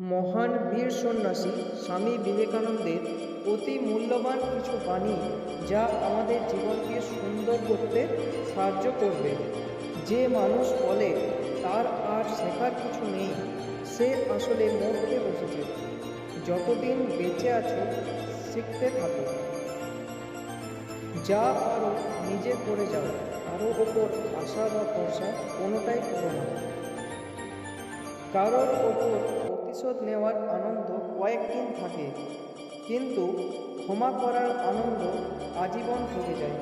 মহান বীর সন্ন্যাসী স্বামী বিবেকানন্দের অতি মূল্যবান কিছু বাণী যা আমাদের জীবনকে সুন্দর করতে সাহায্য করবে। যে মানুষ বলে, তার আর শেখার কিছু নেই, সে আসলে মরতে বসেছে। যতদিন বেঁচে আছো, শিখতে থাকো। যা আরও নিজে করে যাও, কারও ওপর আশা বা ভরসা কোনোটাই করো না। কারোর ওপর প্রতিশোধ নেওয়ার আনন্দ কয়েকদিন থাকে, কিন্তু ক্ষমা করার আনন্দ আজীবন থেকে যায়।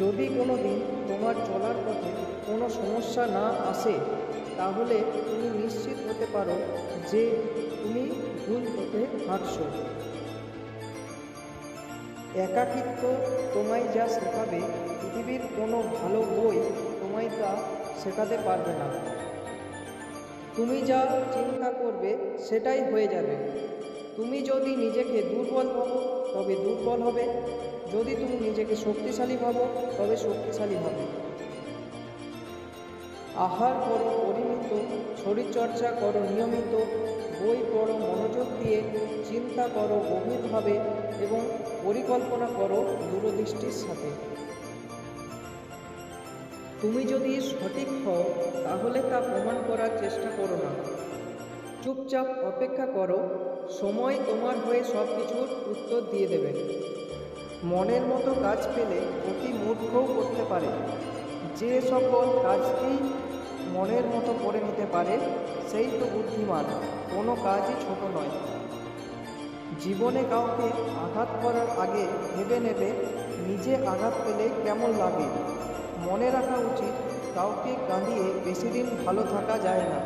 যদি কোনো দিন তোমার চলার পথে কোনো সমস্যা না আসে, তাহলে তুমি নিশ্চিত হতে পারো যে তুমি ভুল পথে হাঁটছো। একাকিত্ব তোমায় যা শেখাবে, পৃথিবীর কোনো ভালো বই তোমায় তা শেখাতে পারবে না। তুমি যা চিন্তা করবে সেটাই হয়ে যাবে। তুমি যদি নিজেকে দুর্বল ভাবো, তবে দুর্বল হবে। যদি তুমি নিজেকে শক্তিশালী ভাবো, তবে শক্তিশালী হবে। আহার করো পরিমিত, শরীরচর্চা করো নিয়মিত, বই পড়ো মনোযোগ দিয়ে, চিন্তা করো গভীরভাবে এবং পরিকল্পনা করো দূরদৃষ্টির সাথে। তুমি যদি সঠিক তা প্রমাণ করার চেষ্টা করো না। চুপচাপ অপেক্ষা করো, সময় তোমার হয়ে সব কিছুর উত্তর দিয়ে দেবে। মনের মতো কাজ পেলে অতি মূর্খও করতে পারে। যে সকল কাজকেই মনের মতো করে নিতে পারে, সেই তো বুদ্ধিমান, কোনো কাজই ছোট নয়। জীবনে কাউকে আঘাত করার আগে ভেবে নেবে, নিজে আঘাত পেলে কেমন লাগে। মনে রাখা উচিত কাউকে কাঁদিয়ে বেশি দিন ভালো থাকা যায় না।